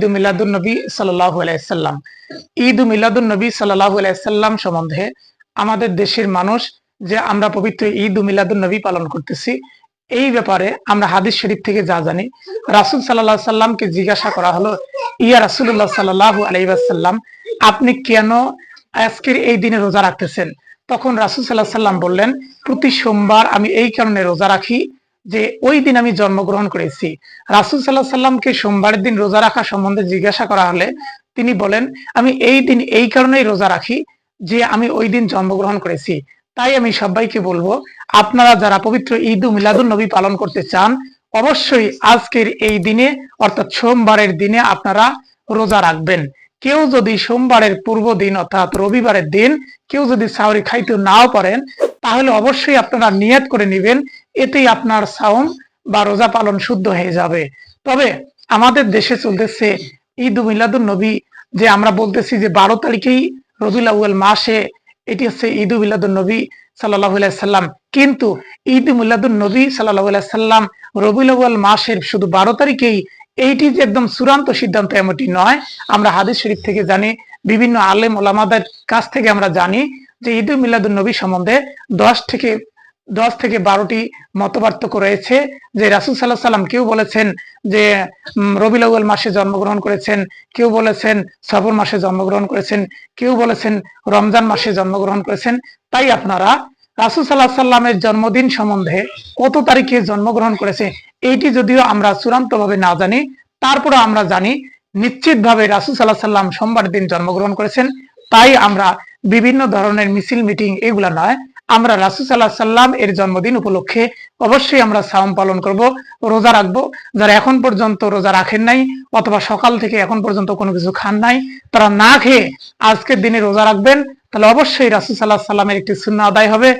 জিজ্ঞাসা করা হলো, ইয়া রাসুল্লাহ সাল্লাহ আলাইসাল্লাম আপনি কেন আজকের এই দিনে রোজা রাখতেছেন? তখন রাসুল সাল্লাহ সাল্লাম বললেন, প্রতি সোমবার আমি এই কারণে রোজা রাখি যে ওই দিন আমি জন্মগ্রহণ করেছি। রাসুল সাল্লাহ সাল্লামকে সোমবারের দিন রোজা রাখা সম্বন্ধে জিজ্ঞাসা করা হলে তিনি বলেন, আমি এই দিন এই কারণেই রোজা রাখি যে আমি ওই দিন জন্মগ্রহণ করেছি। তাই আমি সবাইকে বলব, আপনারা যারা পবিত্র ঈদ মিলাদুল নবী পালন করতে চান, অবশ্যই আজকের এই দিনে, অর্থাৎ সোমবারের দিনে আপনারা রোজা রাখবেন। কেউ যদি সোমবারের পূর্ব দিন, অর্থাৎ রবিবারের দিন, কেউ যদি সাউরি খাইতে নাও পারেন, তাহলে অবশ্যই আপনারা নিয়াত করে নেবেন এতেই আপনার সাউম বা রোজা পালন শুদ্ধ হয়ে যাবে। তবে আমাদের দেশে চলতেছে ঈদ মিলাদুল নবী, যে আমরা বলতেছি যে বারো তারিখেই রবিউল আউয়াল মাসে এটি হচ্ছে ঈদ মিলাদুল নবী সাল্লাহ সাল্লাম কিন্তু ঈদ মিলাদুল নবী সাল্লাহ সাল্লাম রবিউল আউয়াল মাসের শুধু বারো তারিখেই এইটি যে একদম চূড়ান্ত সিদ্ধান্ত এমনটি নয়। আমরা হাদিস শরীফ থেকে জানি, বিভিন্ন আলেম ওলামাদের কাছ থেকে আমরা জানি যে ঈদ মিলাদুল নবী সম্বন্ধে দশ থেকে দশ থেকে বারোটি মতপার্থক্য রয়েছে যে রাসুল সাল্লাহ সাল্লাম কেউ বলেছেন যে রবিল আউ্য়াল মাসে জন্মগ্রহণ করেছেন, কেউ বলেছেন সফর মাসে জন্মগ্রহণ করেছেন, কেউ বলেছেন রমজান মাসে জন্মগ্রহণ করেছেন। তাই আপনারা রাসুল সাল্লাহ সাল্লামের জন্মদিন সম্বন্ধে কত তারিখে জন্মগ্রহণ করেছে এইটি যদিও আমরা চূড়ান্ত ভাবে না জানি তারপরে আমরা জানি নিশ্চিত ভাবে রাসুল সাল্লাহ সাল্লাম সোমবার দিন জন্মগ্রহণ করেছেন। তাই আমরা বিভিন্ন ধরনের মিছিল, মিটিং এগুলা নয় আমরা রাসুসাল্লাহ সাল্লাম এর জন্মদিন উপলক্ষে অবশ্যই আমরা সাওম পালন করব, রোজা রাখব। যারা এখন পর্যন্ত রোজা রাখেন নাই অথবা সকাল থেকে এখন পর্যন্ত কোনো কিছু খান নাই, তারা না খেয়ে আজকের দিনে রোজা রাখবেন, তাহলে অবশ্যই রাসুসাল্লাহ সাল্লামের একটি শূন্য আদায় হবে।